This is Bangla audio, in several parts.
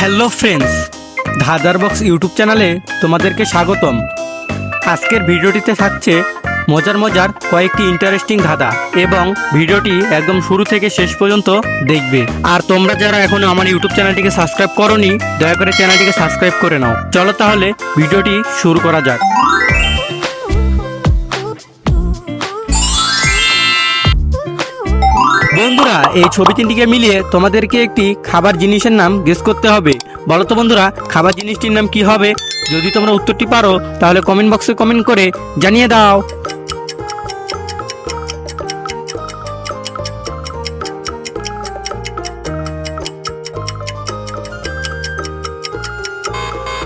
হ্যালো ফ্রেন্ডস ধাঁধার বক্স ইউটিউব চ্যানেলে তোমাদেরকে স্বাগতম। আজকের ভিডিওটিতে থাকছে মজার মজার কয়েকটি ইন্টারেস্টিং ধাঁধা এবং ভিডিওটি একদম শুরু থেকে শেষ পর্যন্ত দেখবে। আর তোমরা যারা এখনও আমার ইউটিউব চ্যানেলটিকে সাবস্ক্রাইব করনি, দয়া করে চ্যানেলটিকে সাবস্ক্রাইব করে নাও। চলো তাহলে ভিডিওটি শুরু করা যাক। বন্ধুরা, এই ছবি তিনটিকে মিলিয়ে তোমাদেরকে একটি খাবার জিনিসের নাম গেস করতে হবে। বলো তো বন্ধুরা, খাবার জিনিসটির নাম কি হবে? যদি তোমরা উত্তরটি পারো, তাহলে কমেন্ট বক্সে কমেন্ট করে জানিয়ে দাও।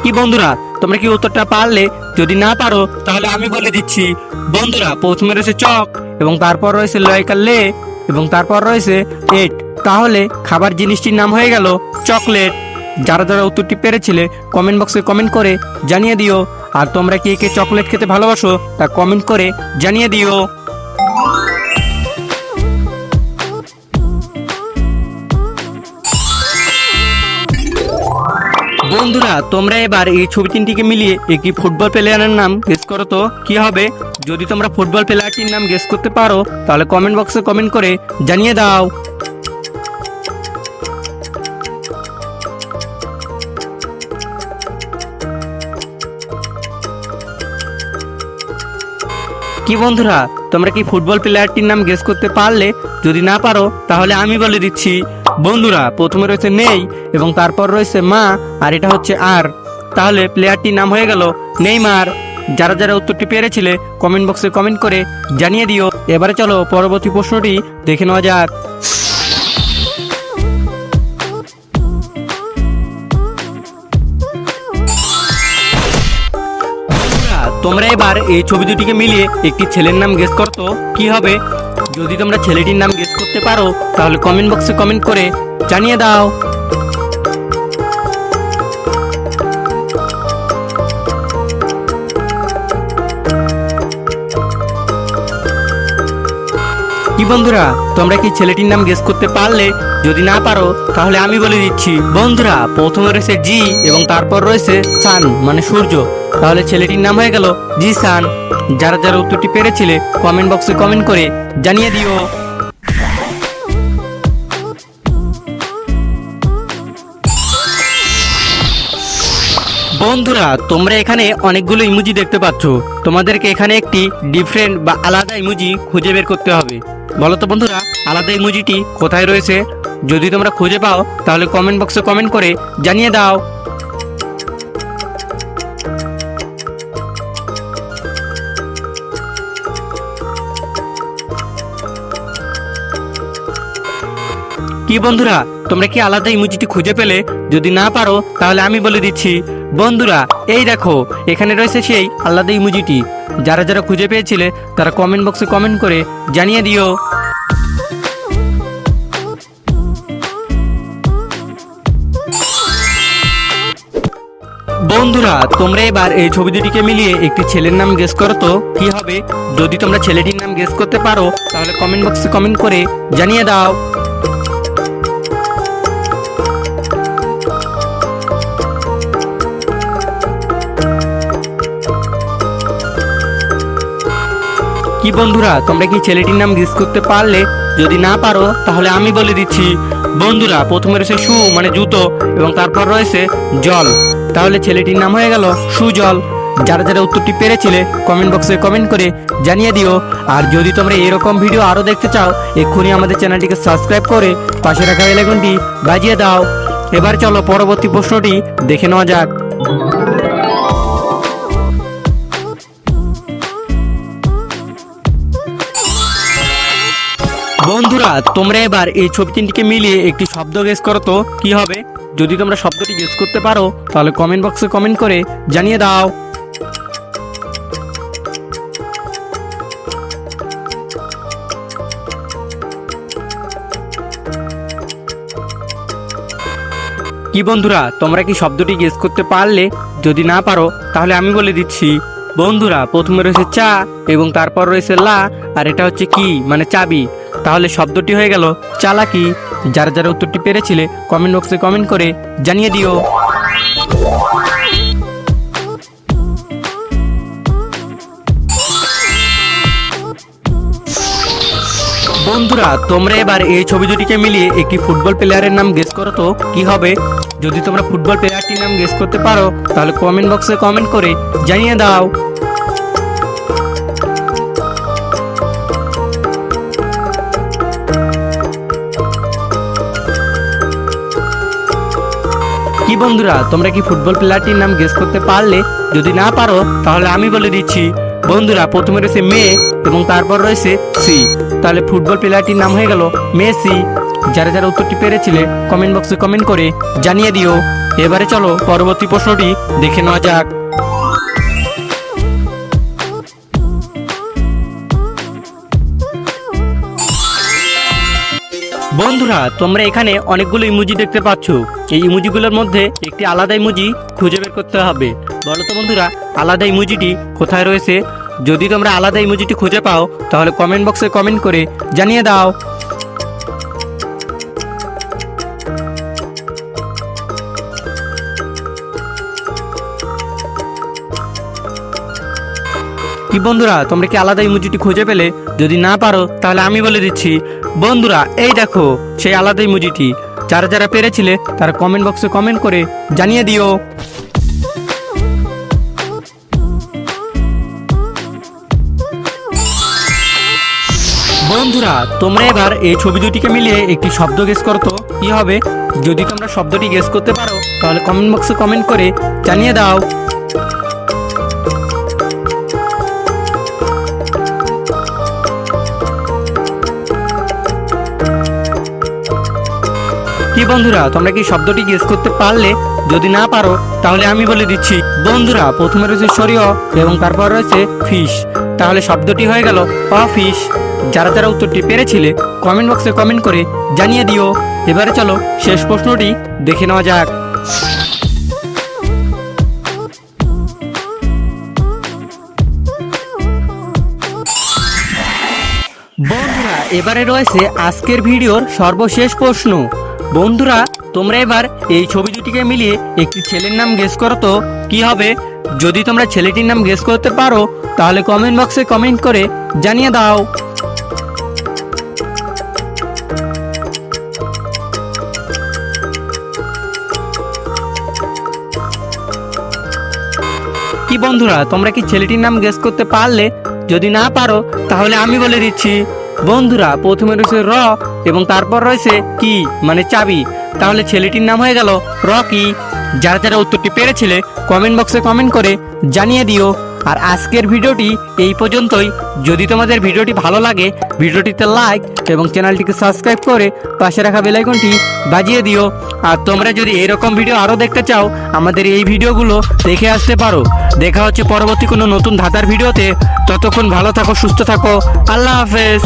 কি বন্ধুরা, তোমরা কি উত্তরটা পারলে? যদি না পারো, তাহলে আমি বলে দিচ্ছি। বন্ধুরা, প্রথমে রয়েছে চক এবং তারপর রয়েছে লয়কার লে। এবং তারপর রয়েছে এট তাহলে খাবার জিনিসটির নাম হয়ে গেল চকলেট যারা যারা উত্তরটি পেরেছিলে কমেন্ট বক্সে কমেন্ট করে জানিয়ে দিও। আর তোমরা কে কে চকলেট খেতে ভালোবাসো, তা কমেন্ট করে জানিয়ে দিও। বন্ধুরা, তোমরা এবার এই ছবি তিনটিকে মিলিয়ে একটি ফুটবল প্লেয়ারের নাম গেস করো তো, কি হবে? যদি তোমরা ফুটবল প্লেয়ারটির নাম গেস করতে পারো, তাহলে কমেন্ট বক্সে কমেন্ট করে জানিয়ে দাও। কি বন্ধুরা, তোমরা কি ফুটবল প্লেয়ারটির নাম গেস করতে পারলে? যদি না পারো, তাহলে আমি বলে দিচ্ছি, বন্ধুরা, প্রথমে রয়েছে নেই এবং তারপর রয়েছে মা, আর এটা হচ্ছে আর। তাহলে প্লেয়ারটির নাম হয়ে গেল নেইমার। যারা যারা উত্তরটি পেরেছিলে কমেন্ট বক্সে কমেন্ট করে জানিয়ে দিও। এবারে চলো পরবর্তী প্রশ্নটি দেখে নেওয়া যাক। তোমরা এবার এই ছবি দুটিকে মিলিয়ে একটি ছেলের নাম গেস করতো কি হবে? যদি তোমরা ছেলেটির নাম গেস করতে পারো, তাহলে কমেন্ট বক্সে কমেন্ট করে জানিয়ে দাও। বন্ধুরা, তোমরা কি ছেলেটির নাম গেস করতে পারলে? যদি না পারো, তাহলে আমি বলে দিচ্ছি। বন্ধুরা, প্রথমে রয়েছে জি এবং তারপর রয়েছে সান মানে সূর্য। তাহলে ছেলেটির নাম হয়ে গেল জি সান। যারা যারা উত্তরটি পেরেছিলে কমেন্ট বক্সে কমেন্ট করে জানিয়ে দিও। বন্ধুরা, তোমরা এখানে অনেকগুলো ইমোজি দেখতে পাচ্ছ। তোমাদেরকে এখানে একটি ডিফারেন্ট বা আলাদা ইমোজি খুঁজে বের করতে হবে। বলো তো বন্ধুরা, আলাদা ইমোজিটি কোথায় রয়েছে? যদি তোমরা খুঁজে পাও, তাহলে কমেন্ট বক্সে কমেন্ট করে জানিয়ে দাও। কি বন্ধুরা, তোমরা কি আলাদা ইমোজিটি খুঁজে পেলে? যদি না পারো, তাহলে আমি বলে দিচ্ছি। বন্ধুরা, এই দেখো, এখানে রয়েছে সেই আলাদা ইমোজিটি যারা যারা খুঁজে পেয়েছিলে, তারা কমেন্ট বক্সে কমেন্ট করে জানিয়ে দিও। বন্ধুরা, তোমরা এবার এই ছবি দুটিকে মিলিয়ে একটি ছেলের নাম গেস করো তো, কি হবে? যদি তোমরা ছেলেটির নাম গেস করতে পারো, তাহলে কমেন্ট বক্সে কমেন্ট করে জানিয়ে দাও। কি বন্ধুরা, তোমরা কি ছেলেটির নাম গেস করতে পারলে? যদি না পারো, তাহলে আমি বলে দিচ্ছি, বন্ধুরা, প্রথমে রয়েছে সু মানে জুতো, এবং তারপর রয়েছে জল। তাহলে ছেলেটির নাম হয়ে গেল সুজল। যারা যারা উত্তরটি পেরেছিলে কমেন্ট বক্সে কমেন্ট করে জানিয়ে দিও। আর যদি তোমরা এরকম ভিডিও আরও দেখতে চাও, এক্ষুনি আমাদের চ্যানেলটিকে সাবস্ক্রাইব করে পাশে রাখা বেলাইকনটি বাজিয়ে দাও। এবার চলো পরবর্তী প্রশ্নটি দেখে নেওয়া যাক। তোমরা এবার এই ছবি তিনটিকে মিলিয়ে একটি শব্দ গেস করো তো, কি হবে? যদি তোমরা শব্দটি গেস করতে পারো, তাহলে কমেন্ট বক্সে কমেন্ট করে জানিয়ে দাও। কি বন্ধুরা, তোমরা কি শব্দটি গেস করতে পারলে? যদি না পারো, তাহলে আমি বলে দিচ্ছি। বন্ধুরা, প্রথমে রয়েছে চা এবং তারপর রয়েছে লা, আর এটা হচ্ছে কি? মানে চাবি। তাহলে শব্দটি হয়ে গেল চালাকি। যারা যারা উত্তরটি পেরেছিলে কমেন্ট বক্সে কমেন্ট করে জানিয়ে দিও। বন্ধুরা, তোমরা এবার এই ছবি দুটিকে মিলিয়ে একটি ফুটবল প্লেয়ারের নাম গেস করো তো, কি হবে? যদি তোমরা ফুটবল প্লেয়ারটির নাম গেস করতে পারো, তাহলে কমেন্ট বক্সে কমেন্ট করে জানিয়ে দাও। কি বন্ধুরা, তোমরা কি ফুটবল প্লেয়ারটির নাম গেস করতে পারলে? যদি না পারো, তাহলে আমি বলে দিচ্ছি, বন্ধুরা, প্রথমে রয়েছে মে এবং তারপর রয়েছে সি। তাহলে ফুটবল প্লেয়ারটির নাম হয়ে গেল মেসি যারা যারা উত্তরটি পেরেছিলে কমেন্ট বক্সে কমেন্ট করে জানিয়ে দিও। এবারে চলো, পরবর্তী প্রশ্নটি দেখে নেওয়া যাক। বন্ধুরা, তোমরা এখানে অনেকগুলো ইমুজি দেখতে পাচ্ছ। এই ইমোজিগুলোর মধ্যে একটি আলাদা ইমুজি খুঁজে বের করতে হবে। বলো তো বন্ধুরা, আলাদা ইমুজিটি কোথায় রয়েছে? যদি তোমরা আলাদা ইমোজিটি খুঁজে পাও, তাহলে কমেন্ট বক্সে কমেন্ট করে জানিয়ে দাও। কি বন্ধুরা, তোমরা কি আলাদা ইমুজিটি খুঁজে পেলে? যদি না পারো, তাহলে আমি বলে দিচ্ছি। বন্ধুরা, এই দেখো সেই আলাদা ইমোজিটি যারা যারা পেরেছিলে, তারা কমেন্ট বক্সে কমেন্ট করে জানিয়ে দিও। বন্ধুরা, তোমরা এবার এই ছবি দুটিকে মিলিয়ে একটি শব্দ গেস করো তো। কি হবে? যদি তোমরা শব্দটি গেস করতে পারো, তাহলে কমেন্ট বক্সে কমেন্ট করে জানিয়ে দাও। কি বন্ধুরা, তোমরা কি শব্দটি গেস করতে পারলে? যদি না পারো, তাহলে আমি বলে দিচ্ছি, বন্ধুরা, প্রথমে রয়েছে সরিয় এবং তারপর রয়েছে ফিশ। তাহলে শব্দটি হয়ে গেল অফিস যারা যারা উত্তরটি পেরেছিলে কমেন্ট বক্সে কমেন্ট করে জানিয়ে দিও। এবারে চলো, শেষ প্রশ্নটি দেখে নেওয়া যাক। বন্ধুরা, এবারে রয়েছে আজকের ভিডিওর সর্বশেষ প্রশ্ন। বন্ধুরা, তোমরা এবার এই ছবি দুটিকে মিলিয়ে একটি ছেলের নাম গেস করো তো, কি হবে? যদি তোমরা ছেলেটির নাম গেস করতে পারো, তাহলে কমেন্ট বক্সে কমেন্ট করে জানিয়ে দাও। কি বন্ধুরা, তোমরা কি ছেলেটির নাম গেস করতে পারলে? যদি না পারো, তাহলে আমি বলে দিচ্ছি। বন্ধুরা, প্রথমে রয়েছে র এবং তারপর রয়েছে কি মানে চাবি। তাহলে ছেলেটির নাম হয়ে গেল রকি। যারা যারা উত্তরটি পেরেছিলে কমেন্ট বক্সে কমেন্ট করে জানিয়ে দিও। আর আজকের ভিডিওটি এই পর্যন্তই। যদি তোমাদের ভিডিওটি ভালো লাগে, ভিডিওটিতে লাইক এবং চ্যানেলটিকে সাবস্ক্রাইব করে পাশে রাখা বেলাইকনটি বাজিয়ে দিও। আর তোমরা যদি এরকম ভিডিও আরও দেখতে চাও, আমাদের এই ভিডিওগুলো দেখে আসতে পারো। দেখা হচ্ছে পরবর্তী কোনো নতুন ধাঁধার ভিডিওতে। ততক্ষণ ভালো থাকো, সুস্থ থাকো। আল্লাহ হাফেজ।